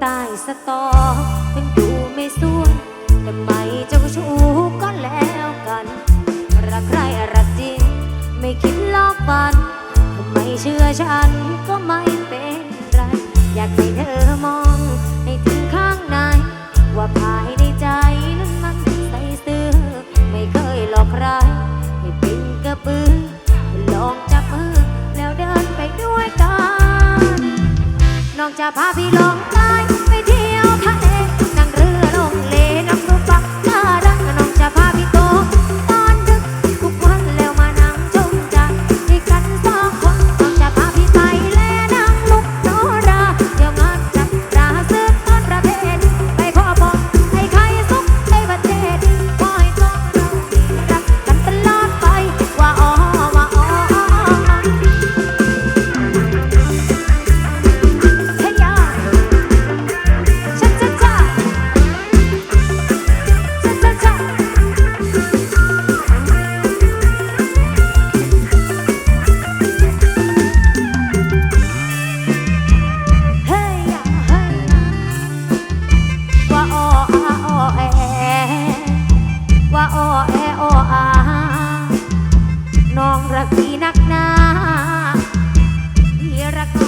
ใต้สตอถึงดูไม่สวยแต่ไม่เจ้าชู้ก็แล้วกัน รักใครรักจริง ไม่คิดลอกฟันถ้าไม่เชื่อฉันก็ไม่เป็นไร อยากให้เธอมองให้ถึงข้างใน ว่าภายในใจนั้นมันใส่ซื่อไม่เคยหลอกใครให้เป็นกระปือลองจับมือแล้วเดินไปด้วยกัน น้องจะพาพี่ลงใต้ องรักพี่นักหนาพี่รัก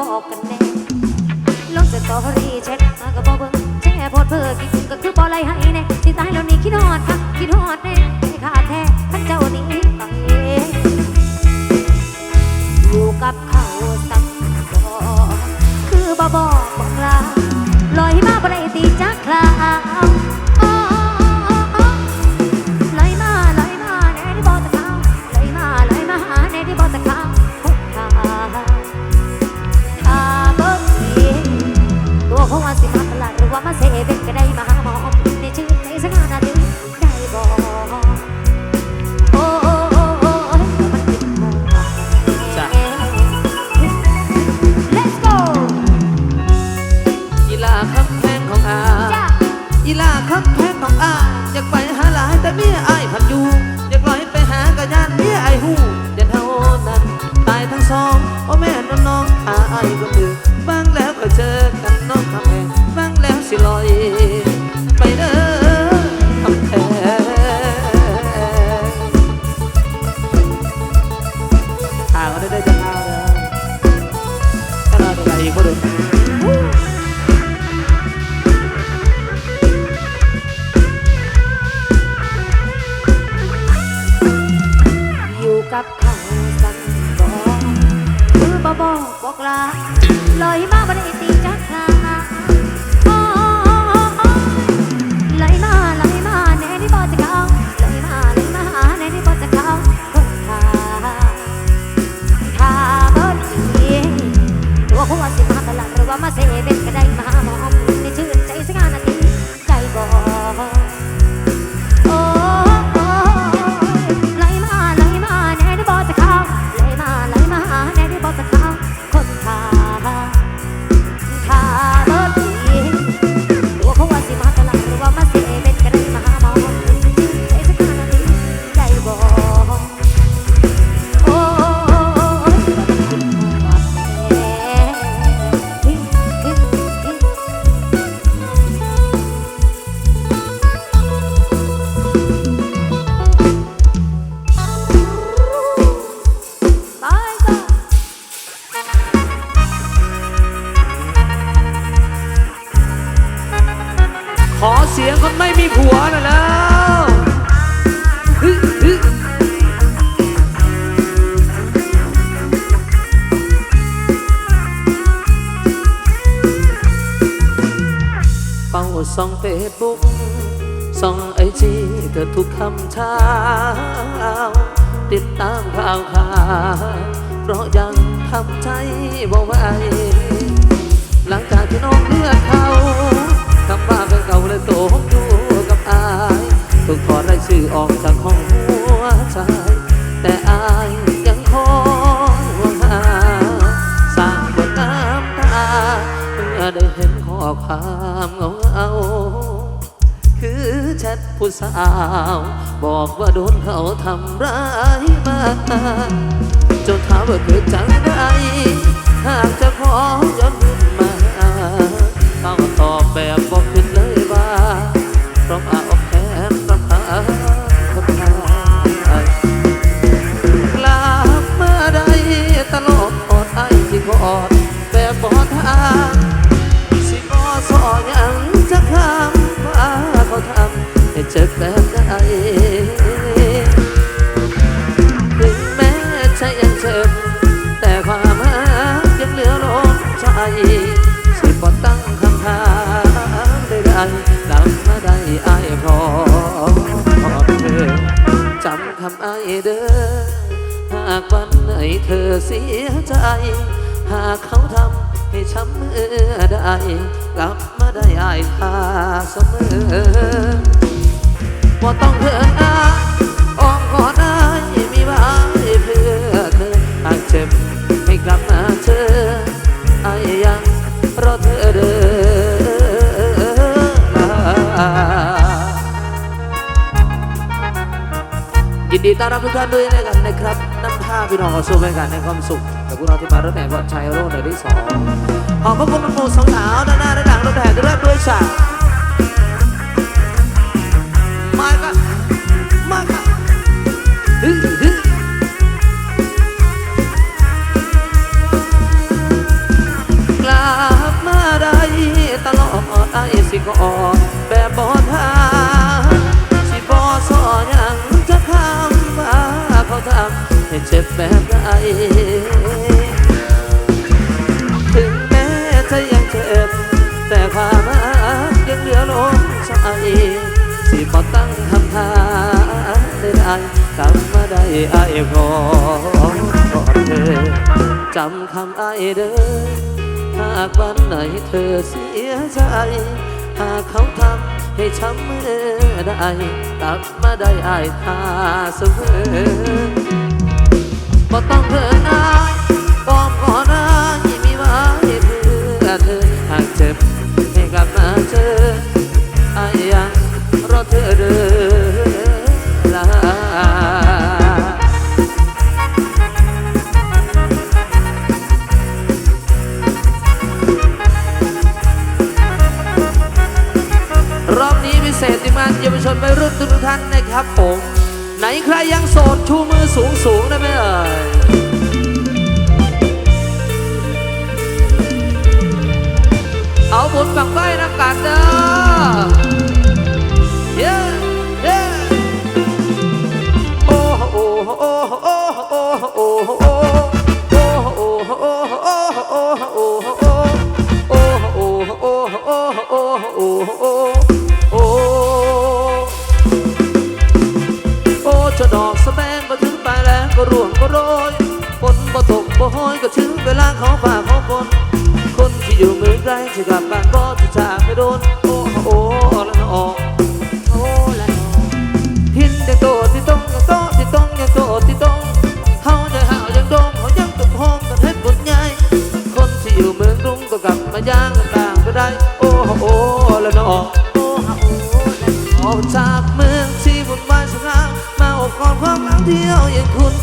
บอกกันแน่ลงสตอรี่แชทมาก็บอกเบิ่งแช่โพดเพื่อกินก็คือบ่ไรให้แน่ที่ตายแล้วนี่คิดฮอดค่ะคิดฮอดแน่ให้ขาดแท้ท่านเจ้านี้ไปอยู่กับเขาสัก ว่ามาเซเว่นก็ได้มาหาหมอในชื่อในสักงานนาทีได้บ่โอ้โอ้โอ้โอ้มันติดโมงจ้ะ Let's go อีลาคำแพงของอาจ้ะอีลาคำแพงของอาอยากไปหาหลายแต่เมียอายพันอยู่อยากลอยไปหากระยานเมียไอายหูเดี๋ยวเท่านั้นตายทั้งสองโอ้แม่น้องน้องอาไอายคนอื่ ทุกคำเช้า ติดตามข่าวข่าวเพราะยังทำใจบ่ไหวาวบอกว่าโดนเขาทำร้ายมาจนถามว่าเกิดจังไดหากจะขอย้อนขึ้นมาต้องตอบแบบ จ็บแบบใดถึงแม้ใจยังเจ็บแต่ความรักยังเหลือล้นใจสิบ่ตั้งคำถามใดๆหลังมาได้อายพร้อมขอบเธอจำคำอายเด้อหากวันไหนเธอเสียใจ หากเขาทำให้ช้ำเมื่อใดกลับมาได้อายทาเสมอ ว่าต้องเธออาอ้อมกอดได้มีไว้เพื่อเธอหากเจ็บไม่กลับมาเจอไอ้ยังรอเธอเดินยินดีต้อนรับทุกท่านด้วยนะกันนะครับนำพาพี่น้องเข้าสู่บรรยากาศในความสุขกับพวกเราที่มารถแห่ก่อนชัยโร่ในที่สองขอบพระคุณหมู่สองสาวด้านหน้าด้านหลังรถแห่ด้วยด้วยจ้ะมาก ถึงแม้จะยังเจ็บ แต่ความรักยังเหลือลมใจที่บอตั้งคำถามได้ได้กลับมาได้อายขอขอเธอจำคำไอาเด้อหากวันไหนเธอเสียใจ หากเขาทำให้ช้ำเมื่อใดกลับมาได้อายทาเสมอ บ่ต้องเพิ่นาป้อมขอน้าที่มีไว้เพื่อเธอหากเจ็บให้กลับมาเจออายยังรอเธอเด้อนลาเศษติมันเยาวชนไปรุ่นทุกท่านนะครับผม ไหนใครยังโสดชูมือสูงสูงได้ไหมเอ่ยเอาบทญฝั่งใต้นักการเด้น บ่ตกบ่โหอยก็ถึงเวลาเขาฝ่าเขาฝนคนที่อยู่เมืองไกลจะกลับบ้านบ่ที่จากไม่โดน โอ้โอ้ละนอโอ้ละนอหินยังโตที่ต้องยังโตที่ต้องยังโตที่ต้องเฮาจะหาวยังโดมเขายังตุกห้องกันเฮ็ดบุญใหญ่คนที่อยู่เมืองกรุงก็กลับมาย่างกันต่างก็ได้ โอ้โอ้ละนอโอ้ฮะโอ้ละนอจากเมืองที่วุ่นวายสักครั้งมาอบกอดความหลังเที่เฮายังคุณ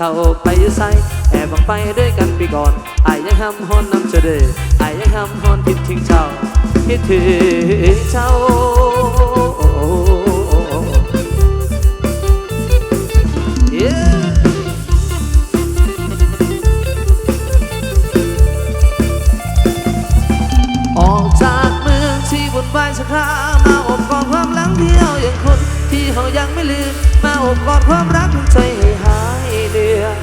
เช่าไปอยู่ไสแอบบังไปด้วยกันปีก่อนไอายยังห้ำฮอนน้ำเสดออายยังห้ำฮอนคิดถึงเจ้าคิดถึงเจ้า Yeah. ออกจากเมืองที่วุ่นวายสักครามาอบกอดความหลังเที่ยวอย่างคนที่เขายังไม่ลืมมาอบกอดความรักของใจ เดือน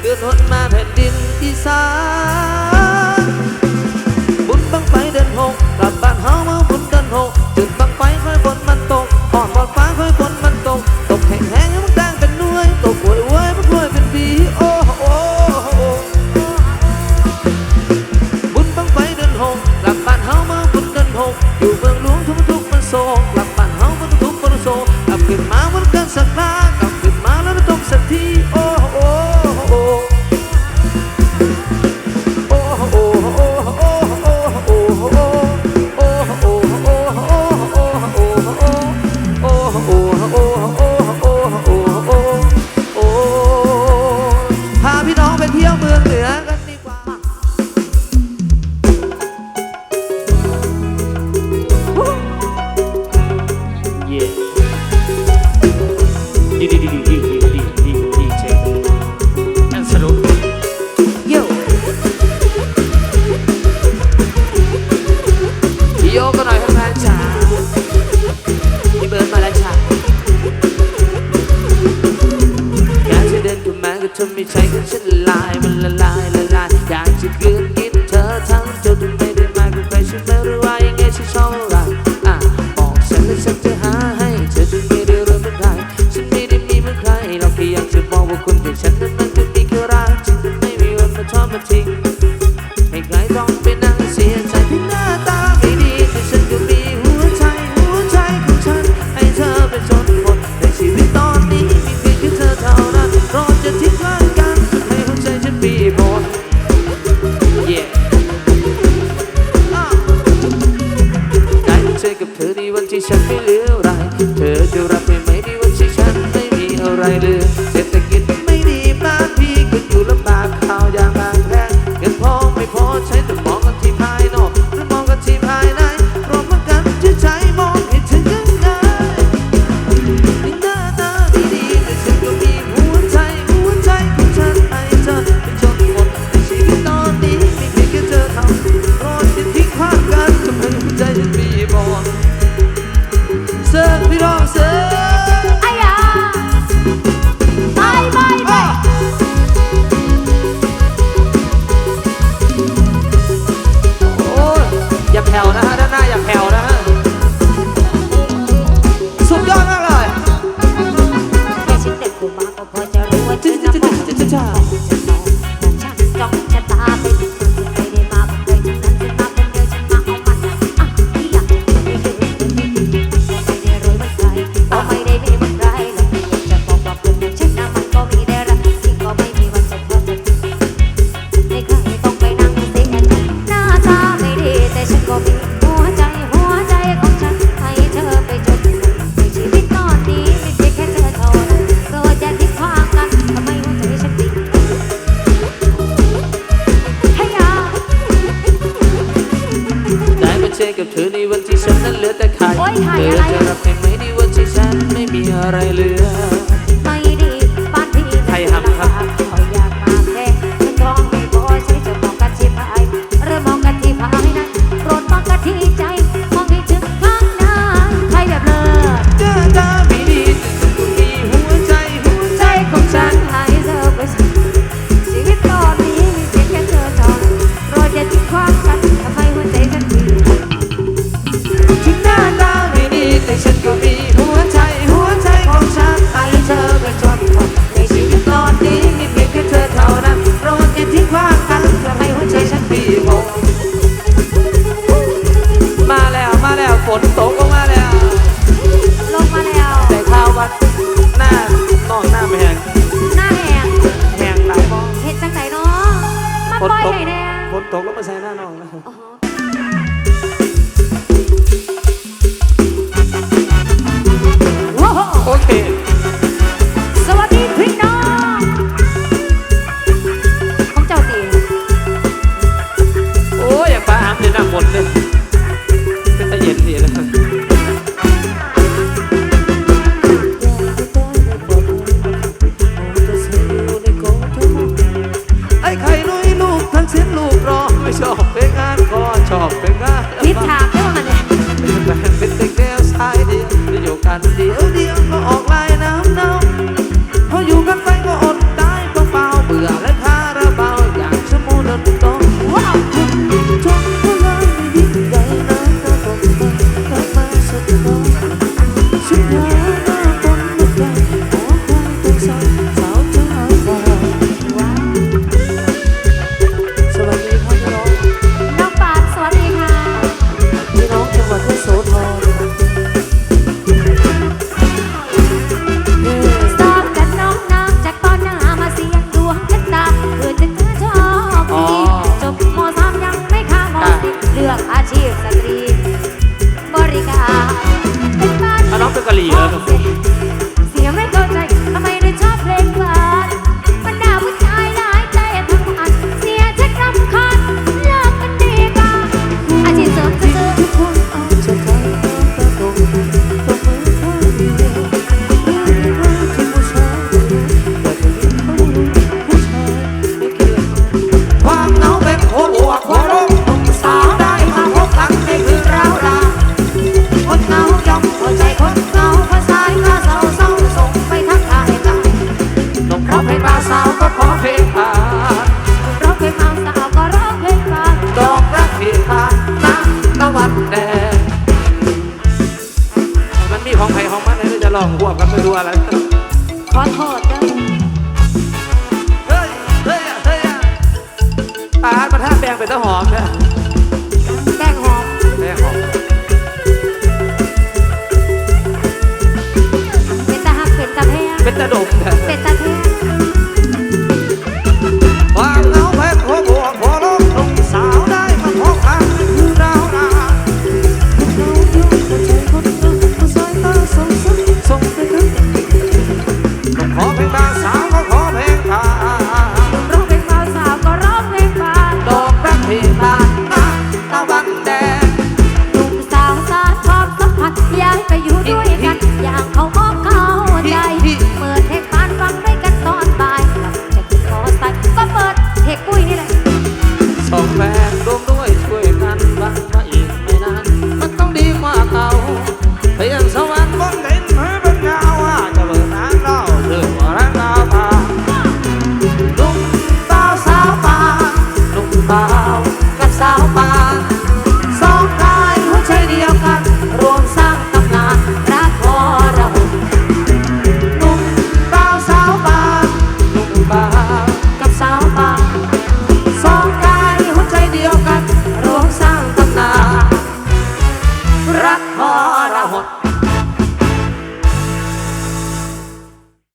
เดือนหนมาแผ่นดินอีสานบุญบังไฟเดินหกกลับบ้านเฮาเมาบุญเดินหกจุดบังไฟค่อยฝนมันตกอ่อนบอดฟ้าค่อยฝน เธอไม่ใช่ก็ฉันลายมันละลาย ม